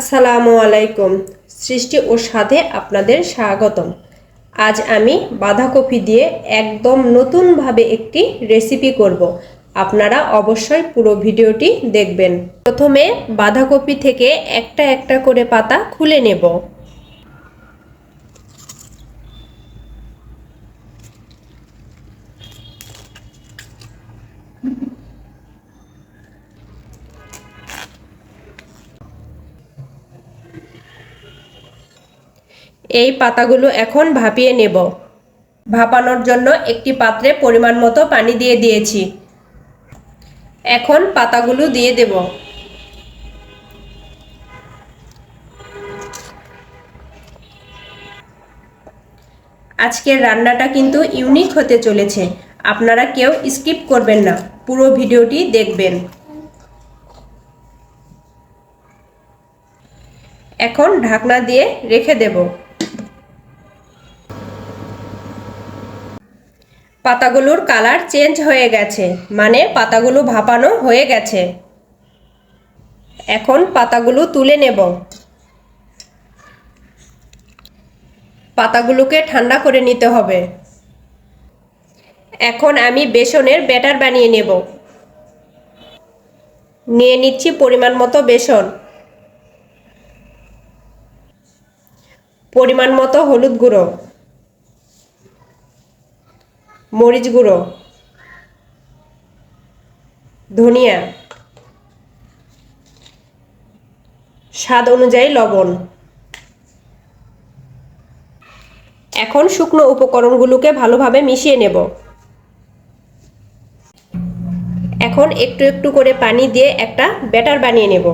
আসসালামু আলাইকুম। সৃষ্টি ও স্বাদে আপনাদের স্বাগতম। আজ আমি বাঁধাকপি দিয়ে একদম নতুনভাবে একটি রেসিপি করব। আপনারা অবশ্যই পুরো ভিডিওটি দেখবেন। প্রথমে বাঁধাকপি থেকে একটা একটা করে পাতা খুলে নেব। এই পাতাগুলো এখন ভাপিয়ে নেব। ভাপানোর জন্য একটি পাত্রে পরিমাণ মতো পানি দিয়ে দিয়েছি। এখন পাতাগুলো দিয়ে দেব। আজকের রান্নাটা কিন্তু ইউনিক হতে চলেছে। আপনারা কেউ স্কিপ করবেন না। পুরো ভিডিওটি দেখবেন। এখন ঢাকনা দিয়ে রেখে দেব। পাতাগুলোর কালার চেঞ্জ হয়ে গেছে মানে পাতাগুলো ভাপানো হয়ে গেছে। এখন পাতাগুলো তুলে নেব। পাতাগুলোকে ঠান্ডা করে নিতে হবে। এখন আমি বেসনের ব্যাটার বানিয়ে নেব। নিয়ে নিচ্ছি পরিমাণ মতো বেসন। পরিমাণ মতো হলুদ গুঁড়ো। মরিচ গুঁড়ো, ধনিয়া, স্বাদ অনুযায়ী লবণ। এখন শুকনো উপকরণগুলোকে ভালোভাবে মিশিয়ে নেব। এখন একটু একটু করে পানি দিয়ে একটা ব্যাটার বানিয়ে নেব।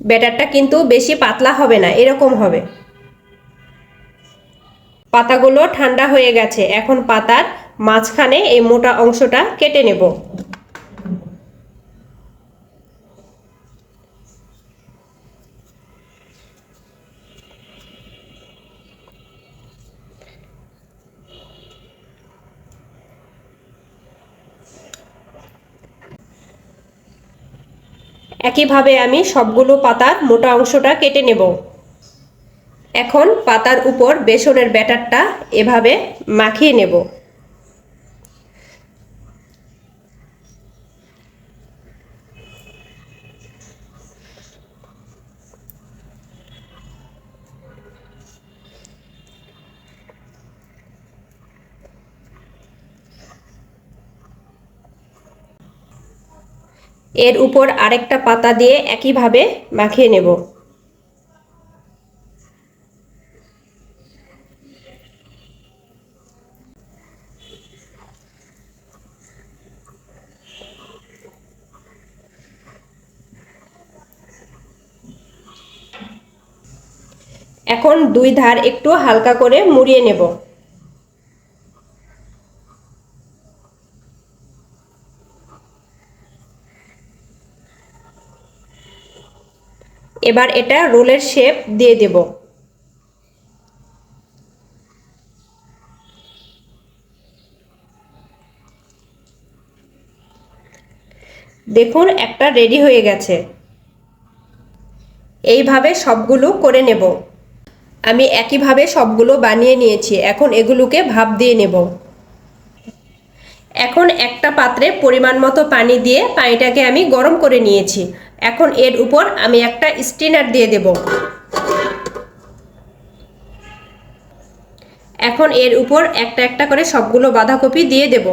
ব্যাটারটা কিন্তু বেশি পাতলা হবে না, এরকম হবে। পাতাগুলো ঠান্ডা হয়ে গেছে, এখন পাতার মাঝখানে এই মোটা অংশটা কেটে নেব। একইভাবে আমি সবগুলো পাতার মোটা অংশটা কেটে নেব। এখন পাতার উপর বেসনের ব্যাটারটা এভাবে মাখিয়ে নেব। এর উপর আরেকটা পাতা দিয়ে একইভাবে মাখিয়ে নেব। এখন দুই ধার একটু হালকা করে মুড়িয়ে নেব। এবার এটা রোলের শেপ দিয়ে দেব। দেখুন, একটা রেডি হয়ে গেছে। এইভাবে সবগুলো করে নেব। আমি একইভাবে সবগুলো বানিয়ে নিয়েছি। এখন এগুলোকে ভাপ দিয়ে নেব। এখন একটা পাত্রে পরিমাণ মতো পানি দিয়ে পানিটাকে আমি গরম করে নিয়েছি। এখন এর উপর আমি একটা স্টিনার দিয়ে দেব। এখন এর উপর একটা একটা করে সবগুলো বাঁধাকপি দিয়ে দেব।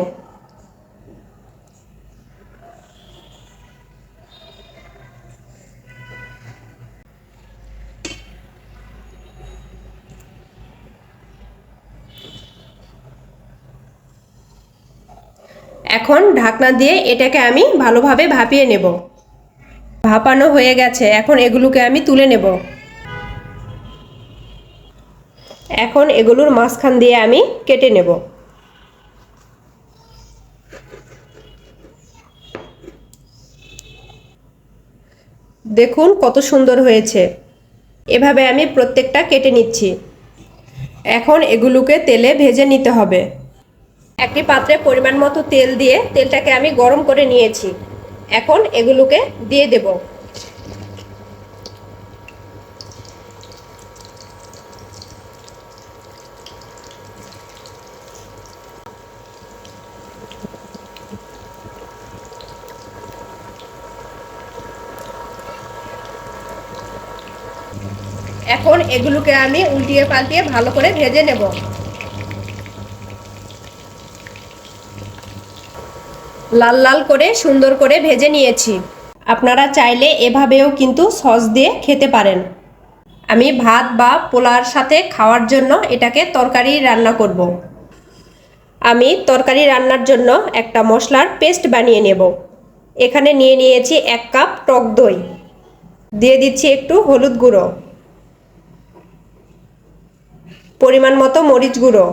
এখন ঢাকনা দিয়ে এটাকে আমি ভালোভাবে ভাপিয়ে নেব। ভাপানো হয়ে গেছে, এখন এগুলোকে আমি তুলে নেব। এখন এগুলোর মাঝখান দিয়ে আমি কেটে নেব। দেখুন কত সুন্দর হয়েছে। এভাবে আমি প্রত্যেকটা কেটে নিচ্ছি। এখন এগুলোকে তেলে ভেজে নিতে হবে। একটি পাত্রে পরিমাণ মতো তেল দিয়ে তেলটাকে আমি গরম করে নিয়েছি। এখন এগুলোকে দিয়ে দেব। এখন এগুলোকে আমি উল্টিয়ে পাল্টিয়ে ভালো করে ভেজে নেব। লাল লাল করে সুন্দর করে ভেজে নিয়েছি। আপনারা চাইলে এভাবেও কিন্তু সস দিয়ে খেতে পারেন। আমি ভাত বা পোলার সাথে খাওয়ার জন্য এটাকে তরকারি রান্না করব। আমি তরকারি রান্নার জন্য একটা মশলার পেস্ট বানিয়ে নেব। এখানে নিয়ে নিয়েছি এক কাপ টক দই। দিয়ে দিচ্ছি একটু হলুদ গুঁড়ো। পরিমাণ মতো মরিচ গুঁড়ো।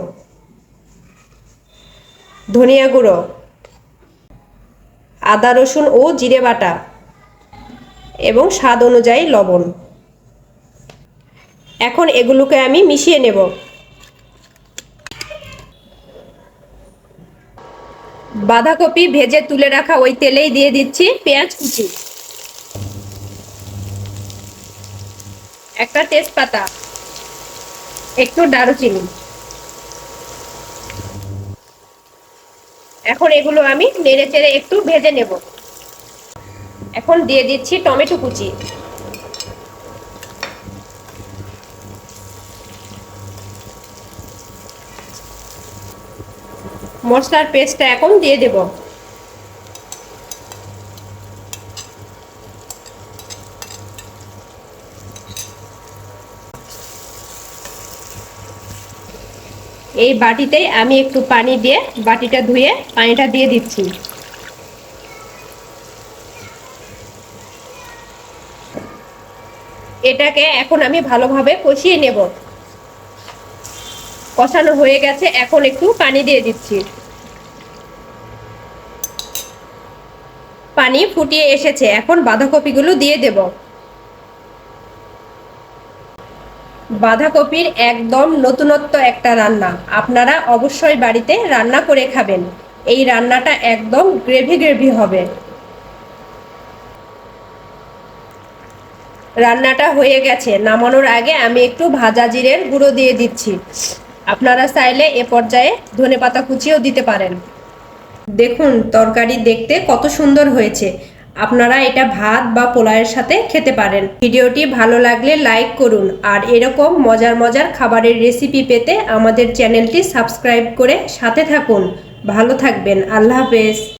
ধনিয়া গুঁড়ো। আদা, রসুন ও জিরে বাটা এবং স্বাদ অনুযায়ী লবণ। এখন এগুলোকে আমি মিশিয়ে নেব। বাঁধাকপি ভেজে তুলে রাখা ওই তেলেই দিয়ে দিচ্ছি পেঁয়াজ কুচি। একটা তেজপাতা, একটু দারুচিনি। এখন এগুলো আমি নেড়ে চেড়ে একটু ভেজে নেব। এখন দিয়ে দিচ্ছি টমেটো কুচি। মশলার পেস্টটা এখন দিয়ে দেব। এই বাটিতেই আমি একটু পানি দিয়ে বাটিটা ধুয়ে পানিটা দিয়ে দিচ্ছি। এটাকে এখন আমি ভালোভাবে কষিয়ে নেব। কষানো হয়ে গেছে, এখন একটু পানি দিয়ে দিচ্ছি। পানি ফুটিয়ে এসেছে, এখন বাঁধাকপিগুলো দিয়ে দেব। বাঁধাকপির একদম নতুনত্ব একটা রান্না। আপনারা অবশ্যই বাড়িতে রান্না করে খাবেন। এই রান্নাটা একদম গ্রেভি গ্রেভি হবে। রান্নাটা হয়ে গেছে। নামানোর আগে আমি একটু ভাজা জিরের গুঁড়ো দিয়ে দিচ্ছি। আপনারা চাইলে এ পর্যায়ে ধনে পাতা কুচিও দিতে পারেন। দেখুন, তরকারি দেখতে কত সুন্দর হয়েছে। আপনারা এটা ভাত বা পোলাওয়ের সাথে খেতে পারেন। ভিডিওটি ভালো লাগলে লাইক করুন আর এরকম মজার মজার খাবারের রেসিপি পেতে আমাদের চ্যানেলটি সাবস্ক্রাইব করে সাথে থাকুন। ভালো থাকবেন। আল্লাহ হাফেজ।